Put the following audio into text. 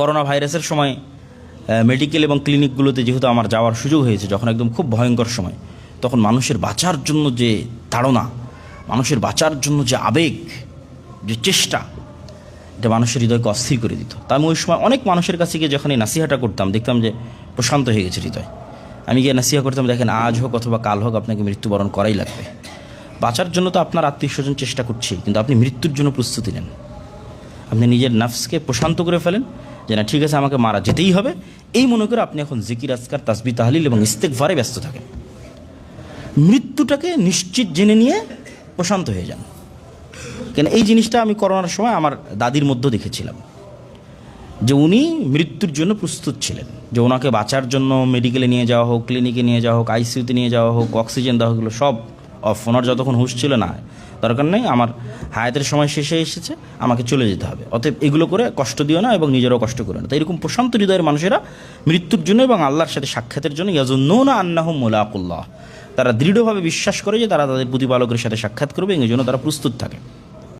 Corona ভাইরাসের সময় medical এবং ক্লিনিকগুলোতে যেহেতু আমার যাওয়ার সুযোগ হয়েছে, যখন একদম খুব ভয়ঙ্কর সময়, তখন মানুষের বাঁচার জন্য যে তাড়না, মানুষের বাঁচার জন্য যে আবেগ, যে চেষ্টা, এটা মানুষের হৃদয়কে অস্থির করে দিত। তা আমি ওই সময় অনেক মানুষের কাছে গিয়ে যখন এই নাসিহাটা করতাম, দেখতাম যে প্রশান্ত হয়ে গেছে হৃদয়। আমি গিয়ে নাসিহা করতাম, দেখেন আজ হোক অথবা কাল হোক আপনাকে মৃত্যুবরণ করাই লাগবে। বাঁচার জন্য তো আপনার আত্মীয় স্বজন চেষ্টা করছেই, কিন্তু আপনি মৃত্যুর জন্য প্রস্তুতি নেন। আপনি নিজের নাফসকে প্রশান্ত করে ফেলেন যে না, ঠিক আছে, আমাকে মারা যেতেই হবে। এই মনে করে আপনি এখন জিকির, আজকার তাসবি তাহলিল এবং ইস্তেকভারে ব্যস্ত থাকেন। মৃত্যুটাকে নিশ্চিত জেনে নিয়ে প্রশান্ত হয়ে যান। কেন, এই জিনিসটা আমি করোনার সময় আমার দাদির মধ্যে দেখেছিলাম। যে উনি মৃত্যুর জন্য প্রস্তুত ছিলেন। যে ওনাকে বাঁচার জন্য মেডিকেলে নিয়ে যাওয়া হোক ক্লিনিকে নিয়ে যাওয়া হোক আইসিইউতে নিয়ে যাওয়া হোক অক্সিজেন দেওয়া হোক সব অফ যতক্ষণ হুশ ছিল না, দরকার নেই, আমার হায়াতের সময় শেষে এসেছে, আমাকে চলে যেতে হবে। অতএব এগুলো করে কষ্ট দিও না এবং নিজেরও কষ্ট করে না। তো এরকম প্রশান্ত হৃদয়ের মানুষেরা মৃত্যুর জন্য এবং আল্লাহর সাথে সাক্ষাতের জন্য ইয়াজুন্নৌনা আন্নাহ মোলাকুল্লাহ। তারা দৃঢ়ভাবে বিশ্বাস করে যে তারা তাদের প্রতিপালকের সাথে সাক্ষাৎ করবে এই জন্য তারা প্রস্তুত থাকে।